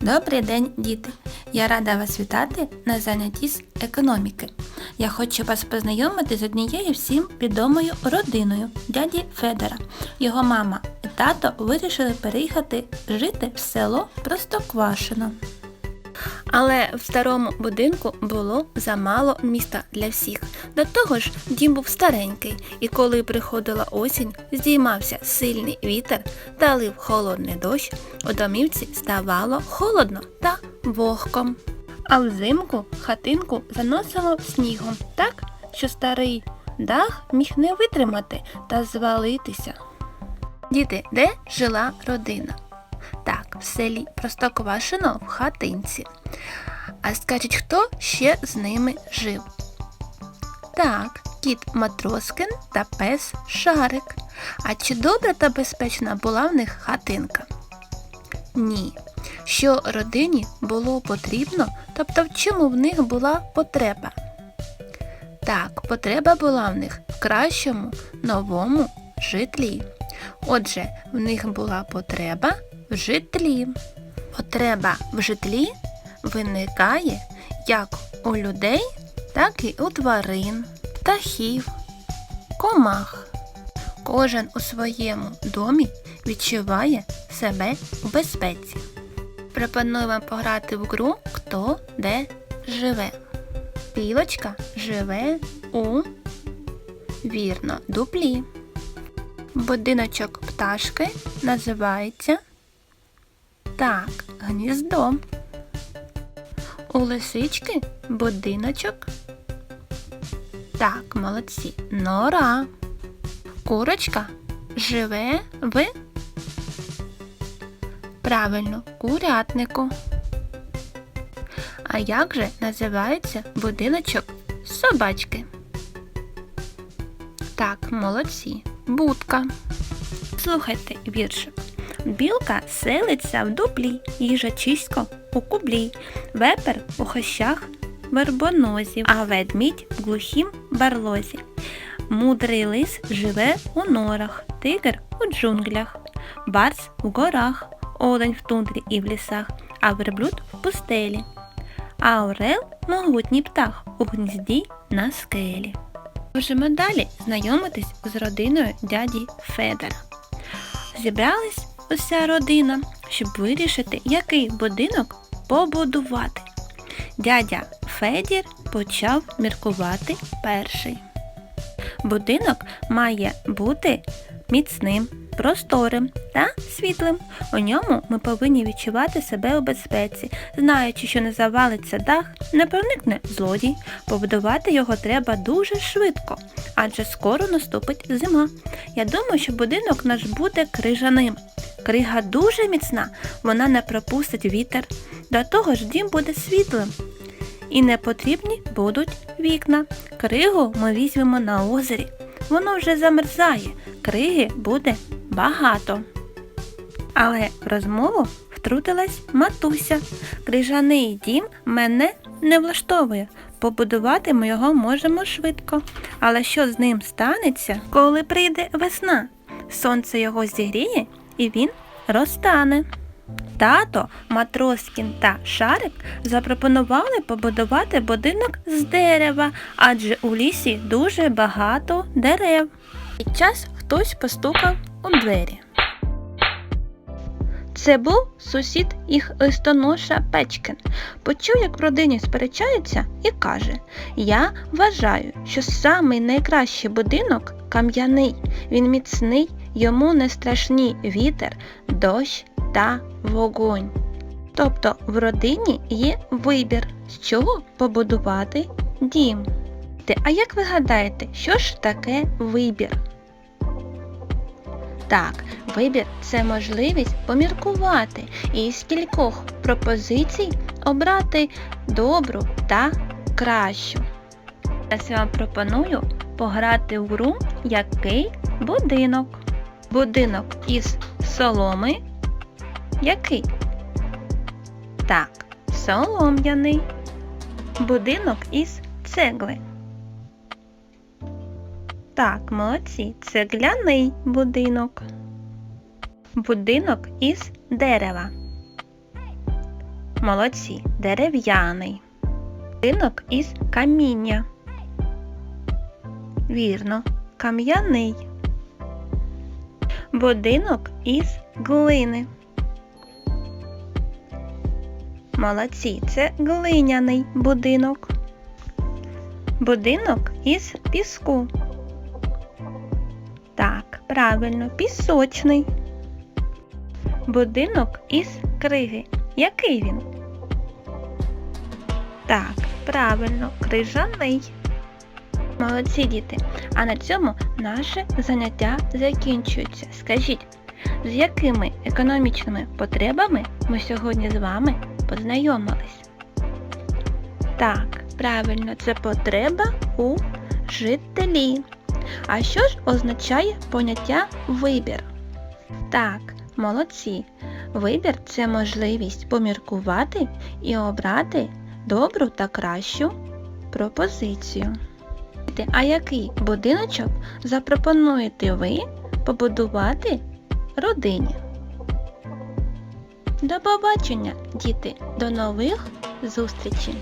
Добрий день, діти! Я рада вас вітати на занятті з економіки. Я хочу вас познайомити з однією всім відомою родиною дяді Федора. Його мама і тато вирішили переїхати жити в село Простоквашино. Але в старому будинку було замало міста для всіх. До того ж, дім був старенький, і коли приходила осінь, здіймався сильний вітер та лив холодний дощ, у домівці ставало холодно та вогко. А взимку хатинку заносило снігом так, що старий дах міг не витримати та звалитися. Діти, де жила родина? В селі Простоквашино в хатинці. А скажіть, хто ще з ними жив? Так, кіт Матроскин та пес Шарик. А чи добра та безпечна була в них хатинка? Ні. Що родині було потрібно, тобто в чому в них була потреба? Так, потреба була в них в кращому новому житлі. Отже, в них була потреба в житлі. Потреба в житлі виникає як у людей, так і у тварин, птахів, комах. Кожен у своєму домі відчуває себе у безпеці. Пропоную вам пограти в гру Хто де живе. Білочка живе у вірно дуплі. Будиночок пташки називається так, гніздо. У лисички будиночок. Так, молодці. Нора. Курочка живе в правильно курятнику. А як же називається будиночок собачки? Так, молодці. Будка. Слухайте віршик. Білка селиться в дуплі, їжачисько у кублі, вепер у хащах вербонозів, а ведмідь в глухім барлозі. Мудрий лис живе у норах, тигр у джунглях, барс в горах, олень в тундрі і в лісах, а верблюд в пустелі. А орел могутній птах у гнізді на скелі. Можемо далі знайомитись з родиною дяді Федора. Зібрались уся родина, щоб вирішити, який будинок побудувати. Дядя Федір почав міркувати перший. Будинок має бути міцним, просторим та світлим. У ньому ми повинні відчувати себе у безпеці, знаючи, що не завалиться дах, не проникне злодій. Побудувати його треба дуже швидко, адже скоро наступить зима. Я думаю, що будинок наш буде крижаним. Крига дуже міцна, вона не пропустить вітер. До того ж дім буде світлим. І не потрібні будуть вікна. Кригу ми візьмемо на озері. Воно вже замерзає, криги буде багато. Але в розмову втрутилась матуся. Крижаний дім мене не влаштовує. Побудувати ми його можемо швидко. Але що з ним станеться, коли прийде весна? Сонце його зігріє і він розтане. Тато, Матроскін та Шарик запропонували побудувати будинок з дерева, адже у лісі дуже багато дерев. Під час хтось постукав у двері. Це був сусід їх листоноша Печкин. Почув, як в родині сперечаються, і каже: Я вважаю, що самий найкращий будинок кам'яний. Він міцний, йому не страшні вітер, дощ та вогонь. Тобто в родині є вибір, з чого побудувати дім. А як ви гадаєте, що ж таке вибір? Так, вибір це можливість поміркувати і з кількох пропозицій обрати добру та кращу. Зараз я вам пропоную пограти в гру який будинок. Будинок із соломи. Який? Так, солом'яний. Будинок із цегли. Так, молодці, цегляний будинок. Будинок із дерева. Молодці. Дерев'яний. Будинок із каміння. Вірно. Кам'яний. Будинок із глини. Молодці, це глиняний будинок. Будинок із піску. Так, правильно, пісочний. Будинок із криги. Який він? Так, правильно, крижаний. Молодці діти. А на цьому наше заняття закінчується. Скажіть, з якими економічними потребами ми сьогодні з вами познайомились? Так, правильно, це потреба у жителі. А що ж означає поняття вибір? Так, молодці. Вибір це можливість поміркувати і обрати добру та кращу пропозицію. Діти, А який будиночок запропонуєте ви побудувати родині? До побачення, діти! До нових зустрічей!